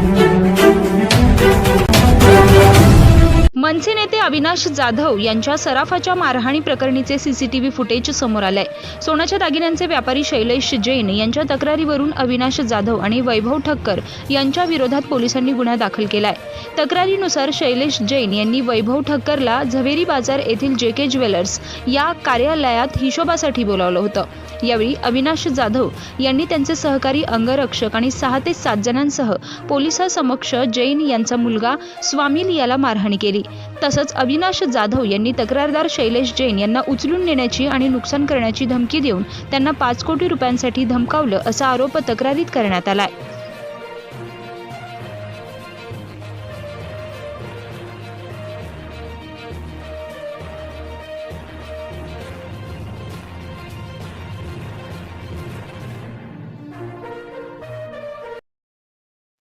Thank you. मनसे नेते अविनाश जाधव यांच्या सराफाच्या मारहाणी प्रकरणीचे CCTV footage समोर आलंय. सोन्याच्या दागिन्यांचे व्यापारी शैलेश जैन यांच्या तक्रारीवरून अविनाश जाधव आणि वैभव ठक्कर यांच्या विरोधात पोलिसांनी गुन्हा दाखल केलाय. तक्रारीनुसार शैलेश जैन यांनी वैभव ठक्करला झवेरी बाजार येथील जे के ज्वेलर्स या कार्यालयात हिशोबासाठी बोलावलं होतं. यावेळी अविनाश जाधव यांनी त्यांचे सहकारी अंगरक्षक आणि सहा ते सात जणांसह पोलिसासमक्ष जैन यांचा मुलगा स्वामील याला मारहाणी केली. तसंच अविनाश जाधव यांनी तक्रारदार शैलेश जैन यांना उचलून नेण्याची आणि नुकसान करण्याची धमकी देऊन त्यांना पाच कोटी रुपयांसाठी धमकावलं असा आरोप तक्रारीत करण्यात आलाय.